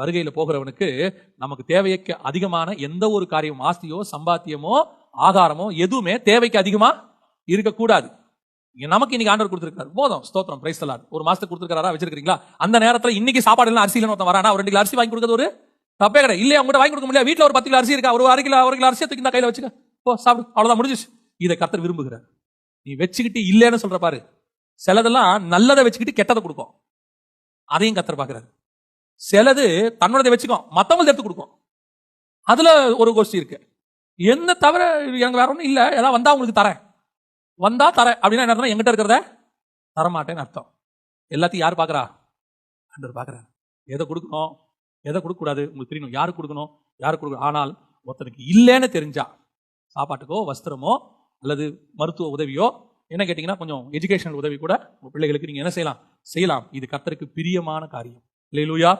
வருகையில் போகிறவனுக்கு நமக்கு தேவைக்கு அதிகமான எந்த ஒரு காரியம் ஆஸ்தியோ சம்பாத்தியமோ ஆகாரமோ எதுவுமே தேவைக்கு அதிகமா இருக்கக்கூடாது. நமக்கு இன்னைக்கு ஆண்டவர் கொடுத்துருக்காரு. போதும். ஸ்தோத்திரம். பிரைஸ் தலாட் ஒரு மாசத்துக்கு கொடுத்துருக்காரா வச்சிருக்கீங்களா அந்த நேரத்தில் இன்னைக்கு சாப்பாடு எல்லாம் அரிசி ஒருத்தன் வரானா? ஒரு ரெண்டு கிலோ அரிசி வாங்கி கொடுக்கறது ஒரு தப்பே கிடையாது. இல்லையா? உங்கள்கிட்ட வாங்கி கொடுக்க முடியல வீட்டில் ஒரு பத்து கிலோ அரிசி இருக்கா? ஒரு அரை கிலோ ஒரு கிலோ அரிசியை தூக்கி இந்த கையில வச்சுக்க. போ சாப்பிடு. அவ்வளோதான் முடிஞ்சிச்சு இதை கர்த்தர் விரும்புகிறார். நீ வச்சுக்கிட்டு இல்லைன்னு சொல்ற பாரு. சிலதெல்லாம் நல்லதை வச்சுக்கிட்டு கெட்டதை கொடுக்கும். அதையும் கத்தர் பார்க்குறாரு. சிலது தன்னோடதை வச்சுக்கும். மத்தவங்களுக்கு எடுத்து கொடுக்கும். அதுல ஒரு கோஷ்டி இருக்கு. என்ன தவிர எனக்கு வேற ஒன்றும் இல்லை. ஏதாவது வந்தா உங்களுக்கு தரேன். வந்தா தரேன். அப்படின்னா என்ன அர்த்தம் எங்கிட்ட இருக்கிறத தரமாட்டேன்னு அர்த்தம். எல்லாத்தையும் யார் பார்க்கறா ஆண்டவர் பார்க்கறாரு எதை கொடுக்கணும்? எதை கொடுக்கக்கூடாது? உங்களுக்கு தெரியணும் யாருக்கு கொடுக்கணும்? யாருக்கு கொடுக்கணும் ஆனால் ஒருத்தனுக்கு இல்லைன்னு தெரிஞ்சா சாப்பாட்டுக்கோ வஸ்திரமோ அல்லது மருத்துவ உதவியோ என்ன கேட்டிங்கன்னா கொஞ்சம் எஜுகேஷனல் உதவி கூட உங்கள் பிள்ளைகளுக்கு நீங்கள் என்ன செய்யலாம்? செய்யலாம். இது கர்த்தருக்கு பிரியமான காரியம். இல்லை லூயா